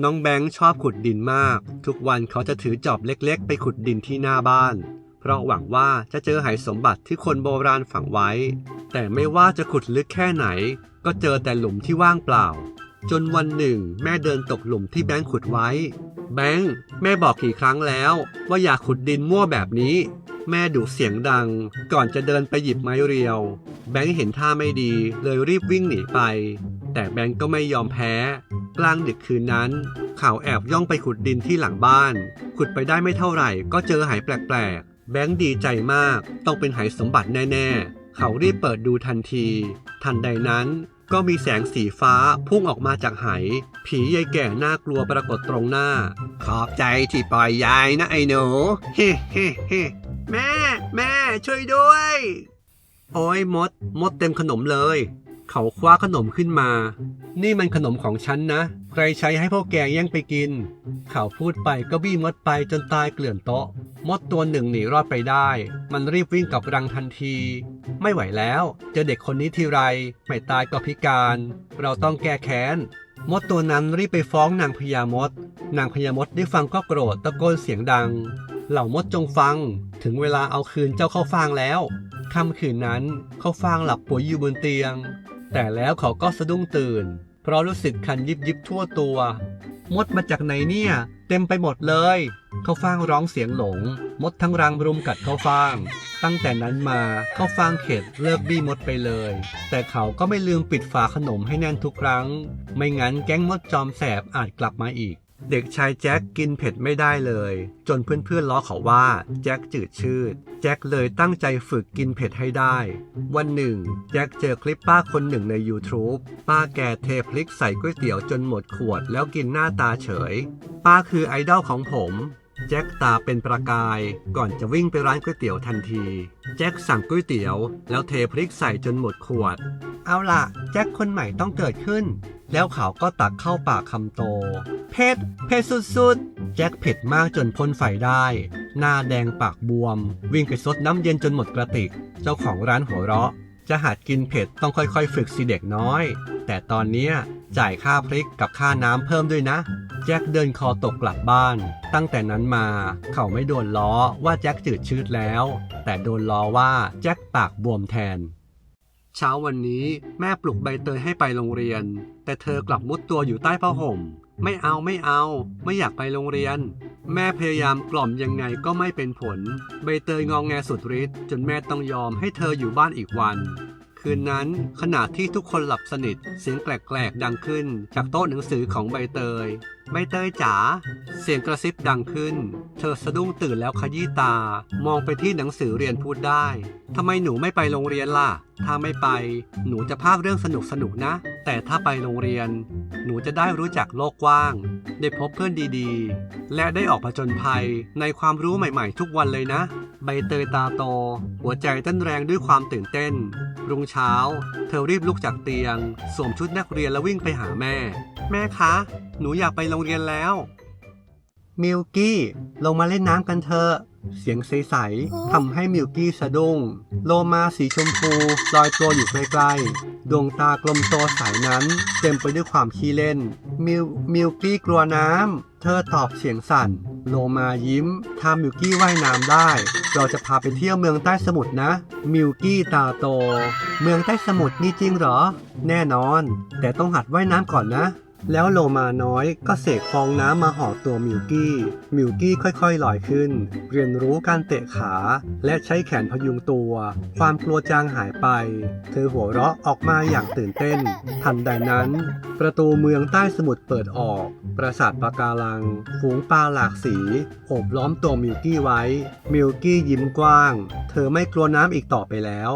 น้องแบงค์ชอบขุดดินมาก ทุกวันเขาจะถือจอบเล็กๆ ไปขุดดินที่หน้าบ้าน เพราะหวังว่าจะเจอไหสมบัติที่คนโบราณฝังไว้ แต่ไม่ว่าจะขุดลึกแค่ไหน ก็เจอแต่หลุมที่ว่างเปล่า จนวันหนึ่ง แม่เดินตกหลุมที่แบงค์ขุดไว้ แบงค์แม่บอกกี่ครั้งแล้ว ว่าอย่าขุดดินมั่วแบบนี้ แม่ดุเสียงดัง ก่อนจะเดินไปหยิบไม้เรียว แบงค์เห็นท่าไม่ดีเลยรีบวิ่งหนีไป แต่แบงค์ก็ไม่ยอมแพ้ กลางดึกคืนนั้น เขาแอบย่องไปขุดดินที่หลังบ้าน ขุดไปได้ไม่เท่าไหร่ก็เจอหายแปลกๆ แบงค์ดีใจมาก ต้องเป็นหายสมบัติแน่ๆ เขารีบเปิดดูทันที ทันใดนั้นก็มีแสงสีฟ้าพุ่งออกมาจากไห ผียายแก่น่ากลัวปรากฏตรงหน้า ขอบใจที่ปล่อยยายนะไอ้หนู เฮ้เฮ้เฮ้แม่ แม่ช่วยด้วย โอ้ยมด มดเต็มขนมเลย เขาคว้าขนมขึ้นมา นี่มันขนมของฉันนะ ใครใช้ให้พวกแกแย่งไปกิน เขาพูดไปก็บี้มดไปจนตายเกลื่อนโต๊ะ มดตัวหนึ่งหนีรอดไปได้ มันรีบวิ่งกลับรังทันที ไม่ไหวแล้ว เจอเด็กคนนี้ทีไร ไม่ตายก็พิการ เราต้องแก้แค้น มดตัวนั้นรีบไปฟ้องนางพญามด นางพญามดได้ฟังก็โกรธตะโกนเสียงดัง เหล่ามดจงฟัง ถึงเวลาเอาคืนเจ้าเข้าฟางแล้วค่ำคืนนั้นเข้าฟางหลับป่วยอยู่บนเตียง แต่แล้วเขาก็สะดุ้งตื่น เพราะรู้สึกคันยิบยิบทั่วตัว มดมาจากไหนเนี่ย เต็มไปหมดเลย เขาฟางร้องเสียงหลง มดทั้งรังรุมกัดเขาฟาง ตั้งแต่นั้นมาเขาฟางเข็ดเลิกบี้มดไปเลย แต่เขาก็ไม่ลืมปิดฝาขนมให้แน่นทุกครั้ง ไม่งั้นแก๊งมดจอมแสบอาจกลับมาอีก เด็กชายแจ็คกินเผ็ดไม่ได้เลย จนเพื่อนๆล้อเขาว่าแจ็คจืดชืด แจ็คเลยตั้งใจฝึกกินเผ็ดให้ได้ วันหนึ่ง แจ็คเจอคลิปป้าคนหนึ่งใน YouTube ป้าแกเทพริกใส่ก๋วยเตี๋ยวจนหมดขวดแล้วกินหน้าตาเฉย ป้าคือไอดอลของผมแจ็คตาเป็นประกาย ก่อนจะวิ่งไปร้านก๋วยเตี๋ยวทันที แจ็คสั่งก๋วยเตี๋ยว แล้วเทพริกใส่จนหมดขวด เอาล่ะ แจ็คคนใหม่ต้องเกิดขึ้น แล้วเขาก็ตักเข้าปากคำโต เผ็ด เผ็ดสุดๆ แจ็คเผ็ดมากจนพ่นไฟได้ หน้าแดงปากบวม วิ่งไปซดน้ำเย็นจนหมดกระติก เจ้าของร้านหัวเราะ จะหัดกินเผ็ดต้องค่อยๆ ฝึกสิเด็กน้อย แต่ตอนนี้จ่ายค่าพริกกับค่าน้ำเพิ่มด้วยนะ แจ็คเดินคอตกกลับบ้าน ตั้งแต่นั้นมา เขาไม่โดนล้อว่าแจ็คจืดชืดแล้ว แต่โดนล้อว่าแจ็คปากบวมแทน เช้าวันนี้แม่ปลุกใบเตยให้ไปโรงเรียน แต่เธอกลับมุดตัวอยู่ใต้ผ้าห่ม ไม่เอาไม่เอา ไม่อยากไปโรงเรียน แม่พยายามกล่อมยังไงก็ไม่เป็นผล ใบเตยงองแงสุดฤทธิ์จนแม่ต้องยอมให้เธออยู่บ้านอีกวันคืนนั้นขณะที่ทุกคนหลับสนิทเสียงแปลกๆดังขึ้น จากโต๊ะหนังสือของใบเตย ใบเตยจ๋า เสียงกระซิบดังขึ้น เธอสะดุ้งตื่นแล้วขยี้ตา มองไปที่หนังสือเรียนพูดได้ ทำไมหนูไม่ไปโรงเรียนล่ะ ถ้าไม่ไป หนูจะพากเรื่องสนุกสนุกนะ แต่ถ้าไปโรงเรียน หนูจะได้รู้จักโลกกว้าง ได้พบเพื่อนดีๆ และได้ออกผจญภัยในความรู้ใหม่ๆ ทุกวันเลยนะ ใบเตยตาโต หัวใจเต้นแรงด้วยความตื่นเต้น รุ่งเช้า เธอรีบลุกจากเตียง สวมชุดนักเรียนแล้ววิ่งไปหาแม่ แม่คะ หนูอยากไปโรงเรียนแล้ว มิลกี้ ลงมาเล่นน้ำกันเถอะ เสียงใสๆทำให้มิลกี้สะดุ้ง โลมาสีชมพูลอยตัวอยู่ใกล้ๆดวงตากลมโตใสนั้น เต็มไปด้วยความขี้เล่น มิลมิลกี้กลัวน้ำ เธอตอบเสียงสั่น โลมายิ้ม ถ้ามิลกี้ว่ายน้ำได้ เราจะพาไปเที่ยวเมืองใต้สมุทรนะ มิลกี้ตาโต เมืองใต้สมุทรนี่จริงเหรอ แน่นอน แต่ต้องหัดว่ายน้ำก่อนนะ แล้วโลมาน้อยก็เสกฟองน้ำมาห่อตัวมิวกี้ มิวกี้ค่อยๆลอยขึ้น เรียนรู้การเตะขา และใช้แขนพยุงตัว ความกลัวจางหายไป เธอหัวเราะออกมาอย่างตื่นเต้น ทันใดนั้น ประตูเมืองใต้สมุทรเปิดออก ปราสาทปะการัง ฝูงปลาหลากสีโอบล้อมตัวมิวกี้ไว้ มิวกี้ยิ้มกว้าง เธอไม่กลัวน้ำอีกต่อไปแล้ว